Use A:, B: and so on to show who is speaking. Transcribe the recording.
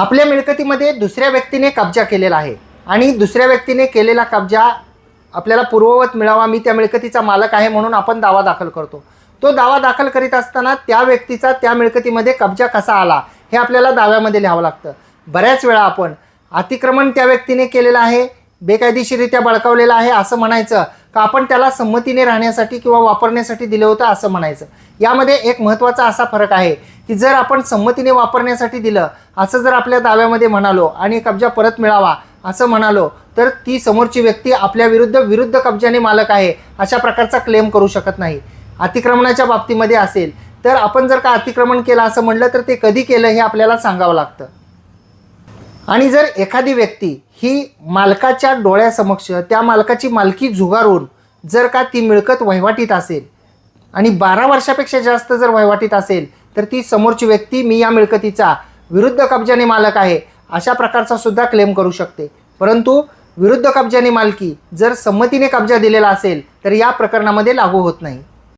A: आपल्या मिळकतीमध्ये दुसऱ्या व्यक्तीने कब्जा केलेला आहे. आणि दुसऱ्या व्यक्तीने केलेला कब्जा आपल्याला पूर्ववत मिळावा मी त्या मिळकतीचा मालक आहे म्हणून आपण दावा दाखल करतो. तो दावा दाखल करीत असताना त्या व्यक्तीचा त्या मिळकतीमध्ये कब्जा कसा आला हे आपल्याला दाव्यामध्ये लिहावं लागतं. बऱ्याच वेळा आपण अतिक्रमण त्या व्यक्तीने केलेलं आहे बेकायदेशीरित्या बळकावलेलं आहे असं म्हणायचं का आपण त्याला संमतीने राहण्यासाठी किंवा वापरण्यासाठी दिलं होतं असं म्हणायचं. यामध्ये एक महत्त्वाचा असा फरक आहे की जर आपण संमतीने वापरण्यासाठी दिलं असं जर आपल्या दाव्यामध्ये म्हणालो आणि कब्जा परत मिळावा असं म्हणालो तर ती समोरची व्यक्ती आपल्या विरुद्ध विरुद्ध कब्जाने मालक आहे अशा प्रकारचा क्लेम करू शकत नाही. अतिक्रमणाच्या बाबतीमध्ये असेल तर आपण जर का अतिक्रमण केलं असं म्हणलं तर ते कधी केलं हे आपल्याला सांगावं लागतं. आणि जर एखादी व्यक्ती ही मालकाच्या डोळ्यासमक्ष त्या मालकाची मालकी झुगारून जर का ती मिळकत वहिवाटीत असेल आणि बारा वर्षापेक्षा जास्त जर वहिवाटीत असेल तर ती समोरची व्यक्ती मी या मिळकतीचा विरुद्ध कब्जाने मालक आहे अशा प्रकारचा सुद्धा क्लेम करू शकते. परंतु विरुद्ध कब्जाने मालकी जर संमतीने कब्जा दिलेला असेल तर या प्रकरणामध्ये लागू होत नाही.